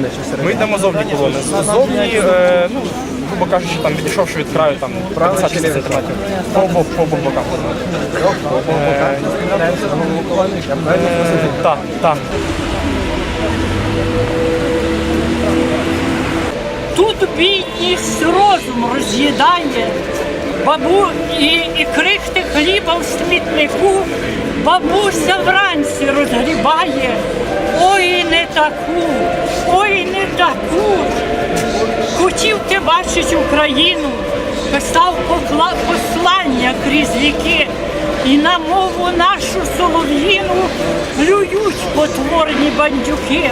колони чи всередині? Ми йдемо зовні колони. Ззовні, е, ну, грубо кажучи, там відійшовши від краю там 50 сантиметрів. По обох, по обох боках. Е, е, Так, так. Тут бідність розум роз'їдає, бабу і, і крихти хліба в смітнику, бабуся вранці розгрібає. Ой, не таку, ой, не таку. Хотів ти бачить Україну, писав покла- послання крізь віки, і на мову нашу солов'їну плюють потворні бандюки.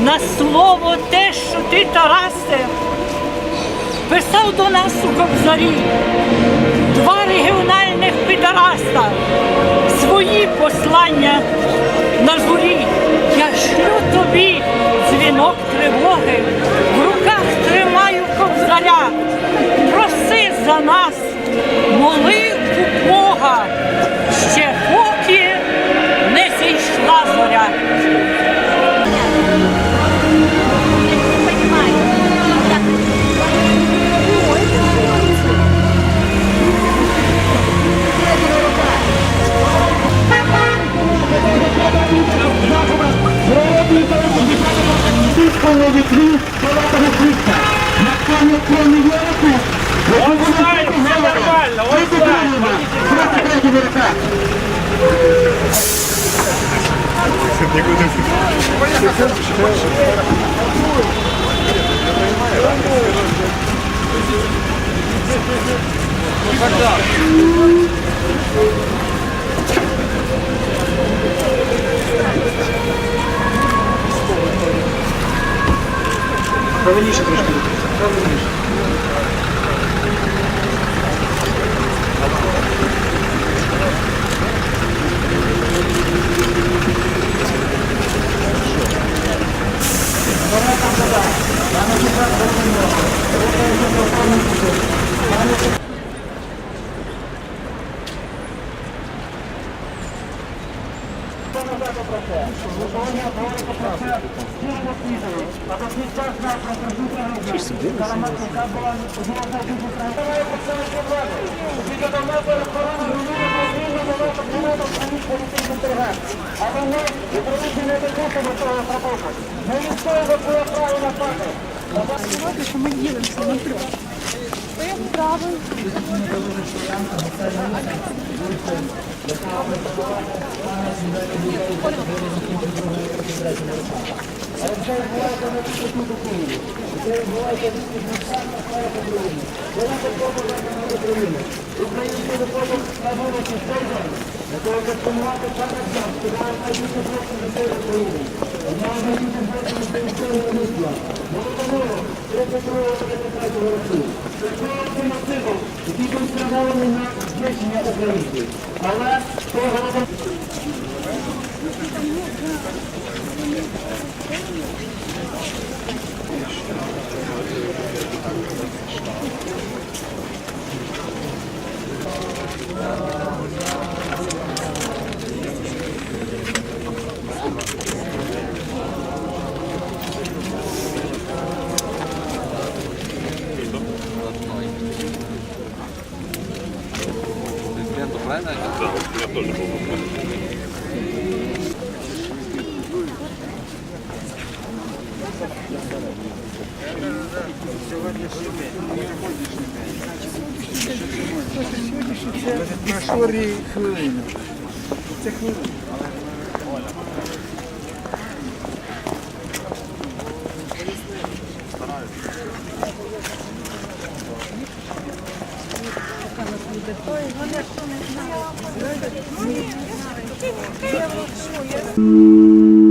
На слово те, що ти, Тарасе, писав до нас у кобзарі. Два регіональних підараста, свої послання на журі. Я шлю тобі дзвінок тривоги, в руках тримаю кобзаря. Проси за нас, на вікні палатого світка. На електронний велику. Он знає, все нормально, он знає. Просто третій велика. Поехали. Правильніше трошки. Правильніше. Але ми українці не допустимо цього пропуску. Ми відстоїмо своє право на пати. Сказати, ми ділимося на трьох. Але це відбувається на відповідну документу. Це відбувається відповідно саме сфера по-другому. Вона попробує на Україну. Український допомог на вулиці Стейзон, для того, щоб формувати саме сам, співає на більше просто на сфері України. Вона на більше просто на сфері Україну. Молодомору, 1932-1935 року. Працювався мотивом, який був спрямований на знищення українців. Але того Thank you. Пройшли хвилину. Це хвилина. Ходить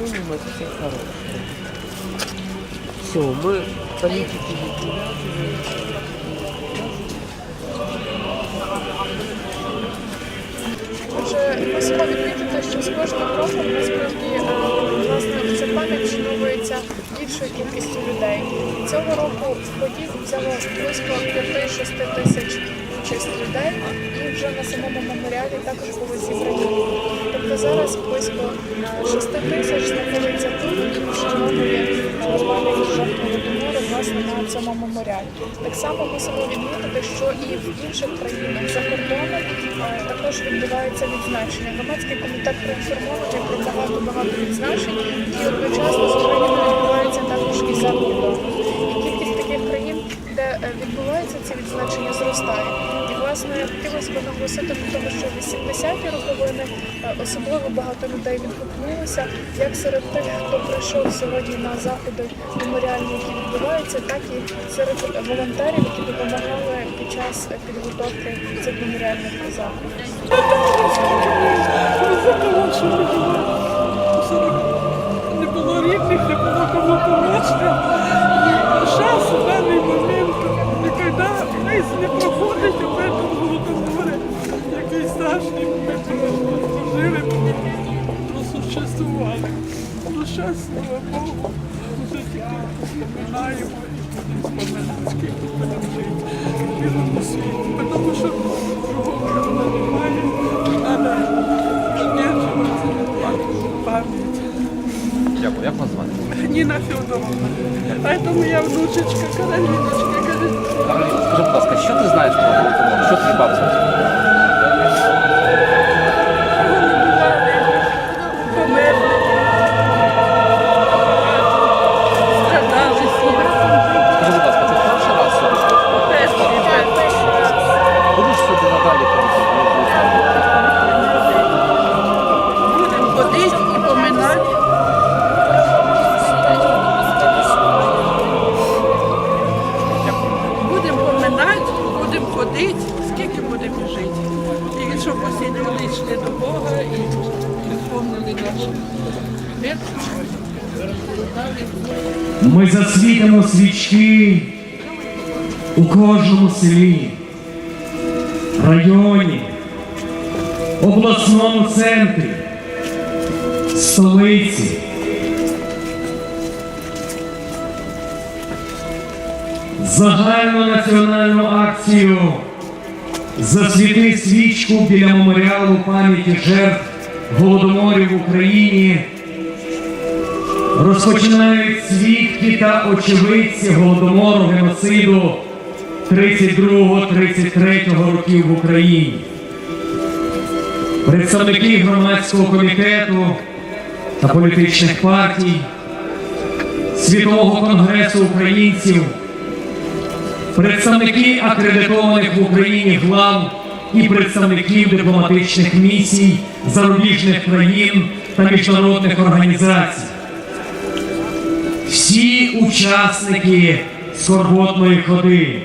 Все, мы политики Отже, мусимо відмітити, що з кожним роком насправді е, власне ця пам'ять вшановується більшою кількістю людей. Цього року в ході взяло близько 5-6 тисяч участь людей, і вже на самому меморіалі також були зібрані. Тобто зараз близько 6 тисяч знаходиться тут, і вшановує е, пам'ять жертв власне на цьому меморіалі. Так само мусимо відмітити, що і в інших країнах за кордоном е, також відбувається відзначення. Громадський комітет проінформований про багато багато відзначень, і одночасно з Україною відбувається також і за кордоном. І кількість таких країн, де е, відбуваються ці відзначення, зростає. Власне хотілося б наголосити на тому, що 80-ті роковини е, особливо багато людей відгукнулося, як серед тих, хто прийшов сьогодні на заходи меморіальні, які відбуваються, так і серед волонтерів, які допомагали під час підготовки цих меморіальних заходів. Не було рідних, не було кому помочь. Зараз в даний момент ніколи вниз не Слава Богу, вже тільки вспоминаємо і будемо скільки будемо жити в білому світі. Тому що другого виходу немає. Треба підтримувати пам'ять. Дякую, як вас звати? Ніна Федоровна. А это моя внучечка Каролиночка. Говорит, Скажи, будь ласка, що ти знаєш про Голодомор? Що твій бабця? Будемо ходити, скільки будемо жити. І щоб люди йшли до Бога і вспомнили наші. Ми засвітимо свічки у кожному селі, районі, обласному центрі, столиці. Загальну національну акцію Засвіти свічку біля меморіалу пам'яті жертв голодоморів в Україні розпочинають свідки та очевидці голодомору геноциду 32-33 років в Україні. Представники громадського комітету та політичних партій, Світового конгресу українців, представники акредитованих в Україні глав і представників дипломатичних місій зарубіжних країн та міжнародних організацій всі учасники скорботної ходи.